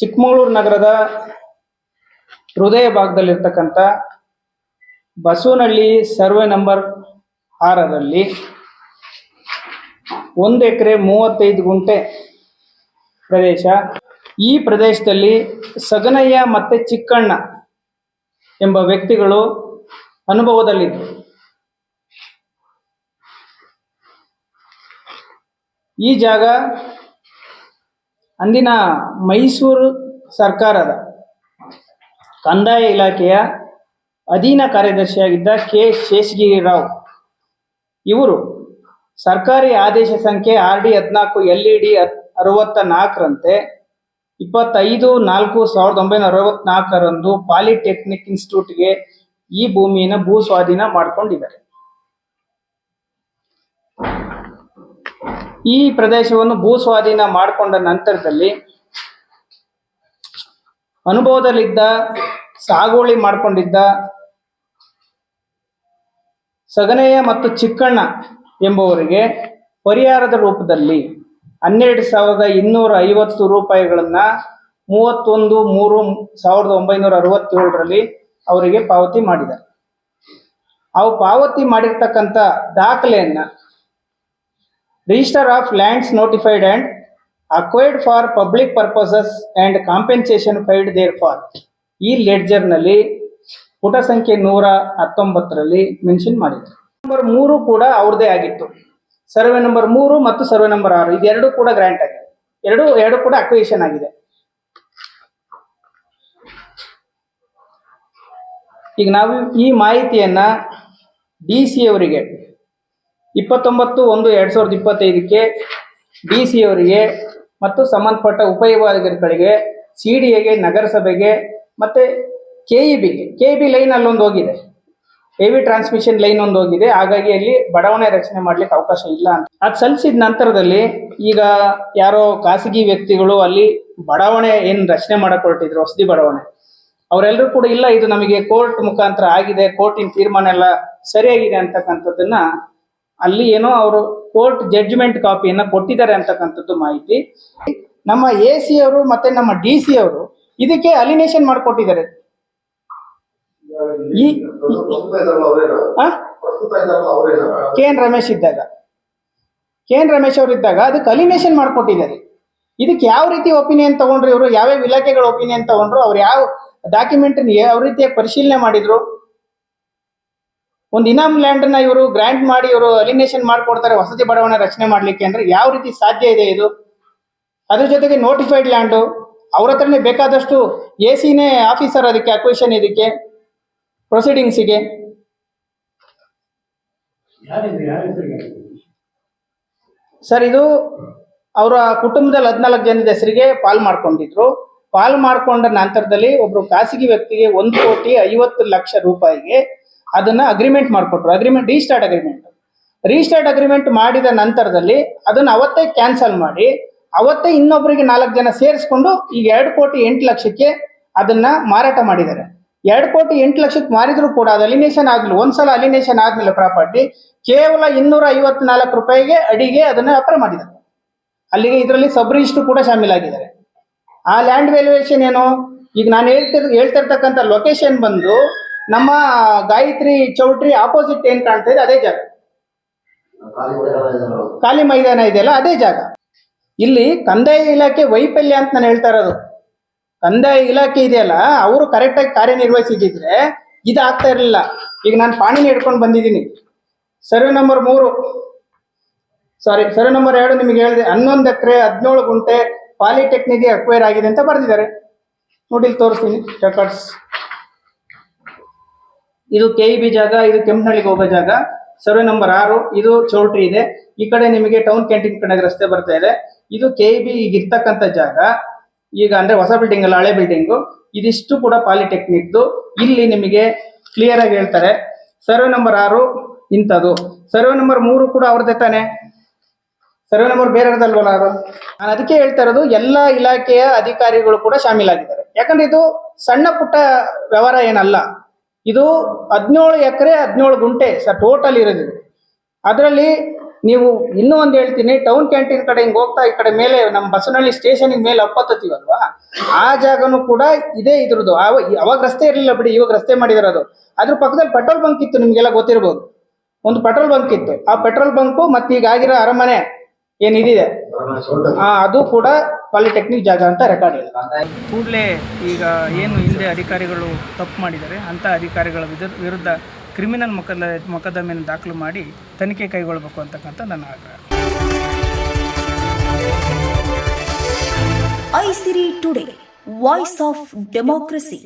ಚಿಕ್ಕಮಗಳೂರು ನಗರದ ಹೃದಯ ಭಾಗದಲ್ಲಿರ್ತಕ್ಕಂಥ Basavanahalli survey number ಆರರಲ್ಲಿ ಒಂದು ಎಕರೆ ಮೂವತ್ತೈದು ಗುಂಟೆ ಪ್ರದೇಶ. ಈ ಪ್ರದೇಶದಲ್ಲಿ ಸಗನಯ್ಯ ಮತ್ತೆ ಚಿಕ್ಕಣ್ಣ ಎಂಬ ವ್ಯಕ್ತಿಗಳು ಅನುಭವದಲ್ಲಿದ್ದರು. ಈ ಜಾಗ ಅಂದಿನ ಮೈಸೂರು ಸರ್ಕಾರದ ಕಂದಾಯ ಇಲಾಖೆಯ ಅಧೀನ ಕಾರ್ಯದರ್ಶಿಯಾಗಿದ್ದ ಕೆ ಶೇಷಗಿರಿ ರಾವ್ ಇವರು ಸರ್ಕಾರಿ ಆದೇಶ ಸಂಖ್ಯೆ ಆರ್ ಡಿ ಹದಿನಾಲ್ಕು, ಎಲ್ ಇ ಡಿ ಅರವತ್ತ ನಾಲ್ಕರಂತೆ ಇಪ್ಪತ್ತೈದು ನಾಲ್ಕು ಸಾವಿರದ ಒಂಬೈನೂರ ಅರವತ್ನಾಲ್ಕರಂದು ಪಾಲಿಟೆಕ್ನಿಕ್ ಇನ್ಸ್ಟಿಟ್ಯೂಟ್ಗೆ ಈ ಭೂಮಿಯನ್ನು ಭೂ ಸ್ವಾಧೀನ ಮಾಡ್ಕೊಂಡಿದ್ದಾರೆ. ಈ ಪ್ರದೇಶವನ್ನು ಭೂ ಸ್ವಾಧೀನ ಮಾಡಿಕೊಂಡ ನಂತರದಲ್ಲಿ ಅನುಭವದಲ್ಲಿದ್ದ, ಸಾಗುವಳಿ ಮಾಡಿಕೊಂಡಿದ್ದ ಸಗನೆಯ ಮತ್ತು ಚಿಕ್ಕಣ್ಣ ಎಂಬುವರಿಗೆ ಪರಿಹಾರದ ರೂಪದಲ್ಲಿ ಹನ್ನೆರಡು ಸಾವಿರದ ಇನ್ನೂರ ಐವತ್ತು ರೂಪಾಯಿಗಳನ್ನ ಮೂವತ್ತೊಂದು ಮೂರು ಸಾವಿರದ ಒಂಬೈನೂರ ಅರವತ್ತೇಳರಲ್ಲಿ ಅವರಿಗೆ ಪಾವತಿ ಮಾಡಿದ್ದಾರೆ. ಅವು ಪಾವತಿ ಮಾಡಿರ್ತಕ್ಕಂಥ ದಾಖಲೆಯನ್ನ register of lands notified and acquired for public purposes and compensation paid there for ಈ ಲೆಡ್ಜರ್ನಲ್ಲಿ ಪುಟ ಸಂಖ್ಯೆ ನೂರ ಹತ್ತೊಂಬತ್ತರಲ್ಲಿ ಮೆನ್ಷನ್ ಮಾಡಿದ್ರು. ನಂಬರ್ ಮೂರು ಕೂಡ ಅವ್ರದೇ ಆಗಿತ್ತು. ಸರ್ವೆ ನಂಬರ್ ಮೂರು ಮತ್ತು ಸರ್ವೆ ನಂಬರ್ ಆರು ಇದೆರಡು ಕೂಡ ಗ್ರಾಂಟ್ ಆಗಿದೆ. ಎರಡು ಎರಡು ಕೂಡ ಅಕ್ವಿಷನ್ ಆಗಿದೆ. ಈಗ ನಾವು ಈ ಮಾಹಿತಿಯನ್ನ ಡಿ ಸಿ ಅವರಿಗೆ ಇಪ್ಪತ್ತೊಂಬತ್ತು ಒಂದು ಎರಡ್ ಸಾವಿರದ ಇಪ್ಪತ್ತೈದಕ್ಕೆ ಡಿ ಸಿ ಅವರಿಗೆ ಮತ್ತು ಸಂಬಂಧಪಟ್ಟ ಉಪವಿಭಾಗಗಳಿಗೆ ಸಿ ಡಿ ಎಗೆ, ನಗರಸಭೆಗೆ ಮತ್ತೆ ಕೆ ಇ ಬಿಗೆ. ಕೆ ಇ ಬಿ ಲೈನ್ ಅಲ್ಲೊಂದು ಹೋಗಿದೆ. ಹೆವಿ ಟ್ರಾನ್ಸ್ಮಿಷನ್ ಲೈನ್ ಒಂದು ಹೋಗಿದೆ. ಹಾಗಾಗಿ ಅಲ್ಲಿ ಬಡಾವಣೆ ರಚನೆ ಮಾಡ್ಲಿಕ್ಕೆ ಅವಕಾಶ ಇಲ್ಲ ಅಂತ. ಅದು ಸಲ್ಲಿಸಿದ ನಂತರದಲ್ಲಿ ಈಗ ಯಾರೋ ಖಾಸಗಿ ವ್ಯಕ್ತಿಗಳು ಅಲ್ಲಿ ಬಡಾವಣೆ ಏನ್ ರಚನೆ ಮಾಡಕ್ ಹೊರಟಿದ್ರು ವಸತಿ ಬಡಾವಣೆ. ಅವರೆಲ್ಲರೂ ಕೂಡ ಇಲ್ಲ, ಇದು ನಮಗೆ ಕೋರ್ಟ್ ಮುಖಾಂತರ ಆಗಿದೆ, ಕೋರ್ಟಿನ ತೀರ್ಮಾನ ಎಲ್ಲ ಸರಿಯಾಗಿದೆ ಅಂತಕ್ಕಂಥದ್ದನ್ನ ಅಲ್ಲಿ ಏನೋ ಅವರು ಕೋರ್ಟ್ ಜಡ್ಜ್ಮೆಂಟ್ ಕಾಪಿಯನ್ನ ಕೊಟ್ಟಿದ್ದಾರೆ ಅಂತಕ್ಕಂಥದ್ದು ಮಾಹಿತಿ. ನಮ್ಮ ಎ ಸಿ ಅವರು ಮತ್ತೆ ನಮ್ಮ ಡಿ ಸಿ ಅವರು ಇದಕ್ಕೆ ಅಲಿನೇಷನ್ ಮಾಡಿಕೊಟ್ಟಿದ್ದಾರೆ. ಈ ಕೆ ಎನ್ ರಮೇಶ್ ಇದ್ದಾಗ. ಕೆ ಎನ್ ರಮೇಶ್ ಅವರು ಇದ್ದಾಗ ಅದಕ್ಕೆ ಅಲಿನೇಷನ್ ಮಾಡಿಕೊಟ್ಟಿದ್ದಾರೆ. ಇದಕ್ಕೆ ಯಾವ ರೀತಿ ಒಪಿನಿಯನ್ ತಗೊಂಡ್ರು ಇವರು? ಯಾವ್ಯಾವ ಇಲಾಖೆಗಳ ಒಪಿನಿಯನ್ ತಗೊಂಡ್ರು? ಅವ್ರು ಯಾವ ಡಾಕ್ಯುಮೆಂಟ್ ಯಾವ ರೀತಿಯಾಗಿ ಪರಿಶೀಲನೆ ಮಾಡಿದ್ರು? ಒಂದು ಇನಾಮ್ ಲ್ಯಾಂಡ್ನ ಇವರು ಗ್ರಾಂಟ್ ಮಾಡಿ ಇವರು ಅಲಿನೇಷನ್ ಮಾಡ್ಕೊಡ್ತಾರೆ ವಸತಿ ಬಡಾವಣೆ ರಚನೆ ಮಾಡ್ಲಿಕ್ಕೆ ಅಂದ್ರೆ ಯಾವ ರೀತಿ ಸಾಧ್ಯ ಇದೆ ಇದು? ಅದ್ರ ಜೊತೆಗೆ ನೋಟಿಫೈಡ್ ಲ್ಯಾಂಡು ಅವ್ರ ಹತ್ರನೇ ಬೇಕಾದಷ್ಟು ಎ ಸಿನೇ ಆಫೀಸರ್ ಅದಕ್ಕೆ ಅಕ್ವಿಷನ್ ಇದಕ್ಕೆ ಪ್ರೊಸೀಡಿಂಗ್ಸಿಗೆ ಸರ್ ಇದು ಅವರ ಕುಟುಂಬದಲ್ಲಿ ಹದಿನಾಲ್ಕು ಜನದ ಹೆಸರಿಗೆ ಪಾಲ್ ಮಾಡ್ಕೊಂಡಿದ್ರು. ಪಾಲ್ ಮಾಡ್ಕೊಂಡ ನಂತರದಲ್ಲಿ ಒಬ್ರು ಖಾಸಗಿ ವ್ಯಕ್ತಿಗೆ ಒಂದು ಕೋಟಿ ಐವತ್ತು ಲಕ್ಷ ರೂಪಾಯಿಗೆ ಅದನ್ನ ಅಗ್ರಿಮೆಂಟ್ ಮಾಡಿಕೊಟ್ರು. Agreement restart agreement restart agreement ಮಾಡಿದ ನಂತರದಲ್ಲಿ ಅದನ್ನ ಅವತ್ತೇ ಕ್ಯಾನ್ಸಲ್ ಮಾಡಿ, ಅವತ್ತೇ ಇನ್ನೊಬ್ಬರಿಗೆ ನಾಲ್ಕು ಜನ ಸೇರಿಸ್ಕೊಂಡು ಈಗ ಎರಡು ಕೋಟಿ ಎಂಟು ಲಕ್ಷಕ್ಕೆ ಅದನ್ನ ಮಾರಾಟ ಮಾಡಿದ್ದಾರೆ. ಎರಡು ಕೋಟಿ ಎಂಟು ಲಕ್ಷಕ್ಕೆ ಮಾರಿದ್ರು ಕೂಡ ಅದು ಅಲಿನೇಷನ್ ಆಗಲಿ ಒಂದ್ಸಲ ಅಲಿನೇಷನ್ ಆದ್ಮೇಲೆ ಪ್ರಾಪರ್ಟಿ, ಕೇವಲ ಇನ್ನೂರ ಐವತ್ನಾಲ್ಕು ರೂಪಾಯಿಗೆ ಅಡಿಗೆ ಅದನ್ನ ವ್ಯಾಪಾರ ಮಾಡಿದ್ದಾರೆ. ಅಲ್ಲಿಗೆ ಇದರಲ್ಲಿ ಸಬ್ ರಿಜಿಸ್ಟ್ರು ಕೂಡ ಶಾಮೀಲಾಗಿದ್ದಾರೆ ಆ ಲ್ಯಾಂಡ್ ವ್ಯಾಲ್ಯೂಯೇಷನ್ ಏನು? ಈಗ ನಾನು ಹೇಳ್ತಿರ್, ಹೇಳ್ತಿರ್ತಕ್ಕಂಥ ಲೊಕೇಶನ್ ಬಂದು ನಮ್ಮ ಗಾಯತ್ರಿ ಚೌಟ್ರಿ ಆಪೋಸಿಟ್ ಏನ್ ಕಾಣ್ತಾ ಇದೆ? ಅದೇ ಜಾಗ. ಖಾಲಿ ಮೈದಾನ ಇದೆಯಲ್ಲ, ಅದೇ ಜಾಗ. ಇಲ್ಲಿ ಕಂದಾಯ ಇಲಾಖೆ ವೈಫಲ್ಯ ಅಂತ ನಾನು ಹೇಳ್ತಾ ಇರೋದು. ಕಂದಾಯ ಇಲಾಖೆ ಇದೆಯಲ್ಲ, ಅವರು ಕರೆಕ್ಟಾಗಿ ಕಾರ್ಯನಿರ್ವಹಿಸಿದ್ರೆ ಇದಾಗ್ತಾ ಇರಲಿಲ್ಲ. ಈಗ ನಾನು ಪಾಣಿನ ಹಿಡ್ಕೊಂಡು ಬಂದಿದ್ದೀನಿ. ಸರ್ವೆ ನಂಬರ್ ಮೂರು. ಸಾರಿ ಸರ್ವೆ ನಂಬರ್ ಎರಡು ನಿಮಗೆ ಹೇಳಿದೆ. ಹನ್ನೊಂದು ಎಕರೆ ಹದಿನೇಳು ಗುಂಟೆ ಪಾಲಿಟೆಕ್ನಿಕ್ಗೆ ಅಕ್ವೈರ್ ಆಗಿದೆ ಅಂತ ಬರೆದಿದ್ದಾರೆ. ನೋಡಿ ತೋರಿಸ್ತೀನಿ ರೆಕಾರ್ಡ್ಸ್ ಇದು ಕೆ ಇ ಬಿ ಜಾಗ, ಇದು ಕೆಂಪನಹಳ್ಳಿಗೆ ಹೋಗೋ ಜಾಗ. ಸರ್ವೆ ನಂಬರ್ ಆರು, ಇದು ಚೌಲ್ಟ್ರಿ ಇದೆ. ಈ ಕಡೆ ನಿಮಗೆ ಟೌನ್ ಕ್ಯಾಂಟೀನ್ ಕಡೆ ರಸ್ತೆ ಬರ್ತಾ ಇದೆ. ಇದು ಕೆ ಇ ಬಿ ಈಗ ಇರ್ತಕ್ಕಂಥ ಜಾಗ. ಈಗ ಅಂದ್ರೆ ಹೊಸ ಬಿಲ್ಡಿಂಗ್ ಅಲ್ಲ, ಹಳೆ ಬಿಲ್ಡಿಂಗು ಇದಿಷ್ಟು ಕೂಡ ಪಾಲಿಟೆಕ್ನಿಕ್ದು ಇಲ್ಲಿ ನಿಮಗೆ ಕ್ಲಿಯರ್ ಆಗಿ ಹೇಳ್ತಾರೆ. ಸರ್ವೆ ನಂಬರ್ ಆರು, ಇಂಥದ್ದು. ಸರ್ವೆ ನಂಬರ್ ಮೂರು ಕೂಡ ಅವ್ರದ್ದೇ ತಾನೆ? ಸರ್ವೆ ನಂಬರ್ ಬೇರೆದಲ್ವಲ್ಲ ಅದು? ನಾನು ಅದಕ್ಕೆ ಹೇಳ್ತಾ ಇರೋದು, ಎಲ್ಲ ಇಲಾಖೆಯ ಅಧಿಕಾರಿಗಳು ಕೂಡ ಶಾಮೀಲಾಗಿದ್ದಾರೆ. ಯಾಕಂದ್ರೆ ಇದು ಸಣ್ಣ ಪುಟ್ಟ ವ್ಯವಹಾರ ಏನಲ್ಲ. ಇದು ಹದಿನೇಳು ಎಕರೆ, ಹದಿನೇಳು ಗುಂಟೆ ಸರ್ ಟೋಟಲ್ ಇರೋದು. ಅದರಲ್ಲಿ ನೀವು ಇನ್ನೂ ಒಂದು ಹೇಳ್ತೀನಿ ಟೌನ್ ಕ್ಯಾಂಟೀನ್ ಕಡೆ ಹಿಂಗೆ ಹೋಗ್ತಾ ಈ ಕಡೆ ಮೇಲೆ ನಮ್ಮ ಬಸವನಹಳ್ಳಿ ಸ್ಟೇಷನ್ ಮೇಲೆ ಅಪ್ಪತ್ತೀವಲ್ವಾ ಆ ಜಾಗನೂ ಕೂಡ ಇದೇ ಇದ್ರದ್ದು. ಅವ, ಅವಾಗ ರಸ್ತೆ ಇರಲಿಲ್ಲ ಬಿಡಿ, ಇವಾಗ ರಸ್ತೆ ಮಾಡಿದಾರೆ ಅದು. ಅದ್ರ ಪಕ್ಕದಲ್ಲಿ ಪೆಟ್ರೋಲ್ ಬಂಕ್ ಇತ್ತು, ನಿಮಗೆಲ್ಲ ಗೊತ್ತಿರ್ಬೋದು. ಒಂದು ಪೆಟ್ರೋಲ್ ಬಂಕ್ ಇತ್ತು. ಆ ಪೆಟ್ರೋಲ್ ಬಂಕು ಮತ್ತೆ ಈಗ ಆಗಿರೋ ಅರಮನೆ ಏನಿದೆ ಆ, ಅದು ಕೂಡ ಪಾಲಿಟೆಕ್ನಿಕ್ ಜಾಗ ಅಂತ ರೆಕಾರ್ಡ್ ಇದೆ. ಕೂಡಲೇ ಈಗ ಏನು ಹಿಂದೆ ಅಧಿಕಾರಿಗಳು ತಪ್ಪು ಮಾಡಿದ್ದಾರೆ ಅಂಥ ಅಧಿಕಾರಿಗಳ ವಿರುದ್ಧ ವಿರುದ್ಧ ಕ್ರಿಮಿನಲ್ ಮೊಕದ ಮೊಕದ್ದಮೆಯನ್ನು ದಾಖಲು ಮಾಡಿ ತನಿಖೆ ಕೈಗೊಳ್ಳಬೇಕು ಅಂತಕ್ಕಂಥ ನನ್ನ ಆಗ್ರಹ. Isiri today voice of democracy